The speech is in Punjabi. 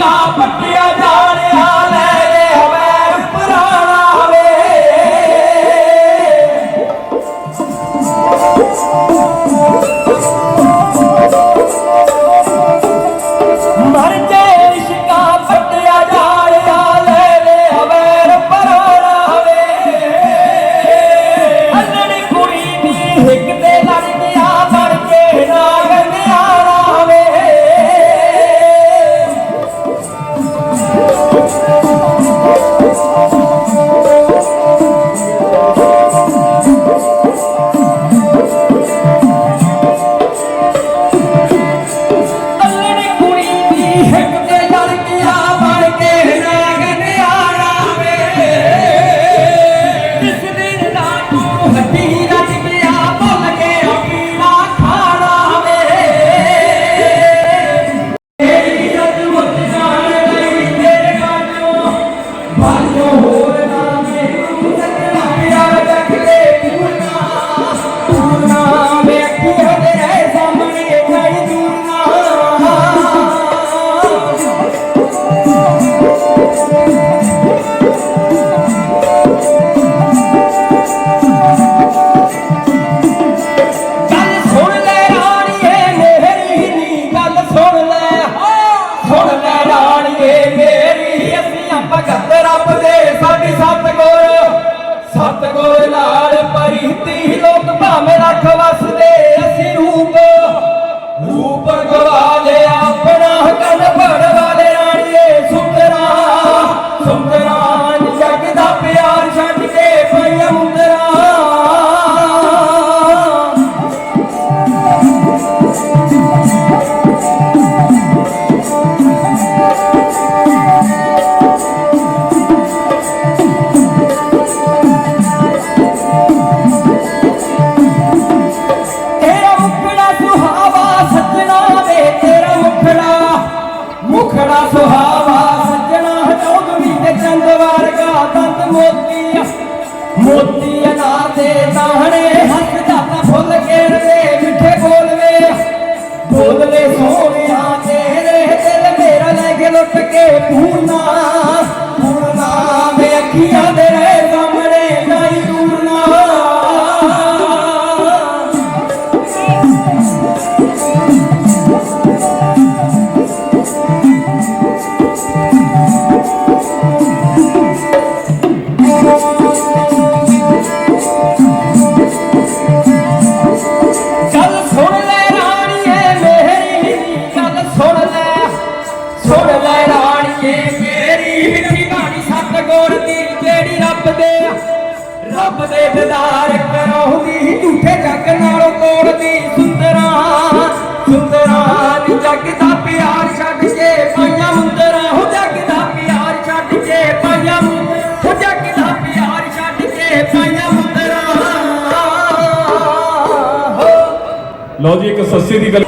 का पटिया ਬੜਾ ਸੁਹਾਵਾ, ਸੱਜਣਾ ਚੌਧਰੀ ਤੇ ਚੰਦ ਵਾਰਗਾ, ਦੰਦ ਮੋਤੀਆ ਮੋਤੀ ਅਨਾਰ ਦੇ ਤਾਹਣੇ ਹੱਥ ਦਾਤਾ ਫੁੱਲ ਕੇਰਦੇ ਮਿੱਠੇ ਬੋਲਵੇ ਬੋਲਵੇ ਸੋਹਣਿਆ ਤੇਰੇ ਦਿਲ ਮੇਰਾ ਲੈ ਕੇ ਲੁੱਟ ਕੇ ਪੂਰਨਾ। ਪੂਰਨਾ ਮੇ ਅੱਖੀਆਂ ਦੇ ਰਹਿ ਸਾਹਮਣੇ ਗਾਈ ਪੂਰਨਾ ਲਓ ਜੀ ਇੱਕ ਸੱਸੀ ਦੀ ਗੱਲ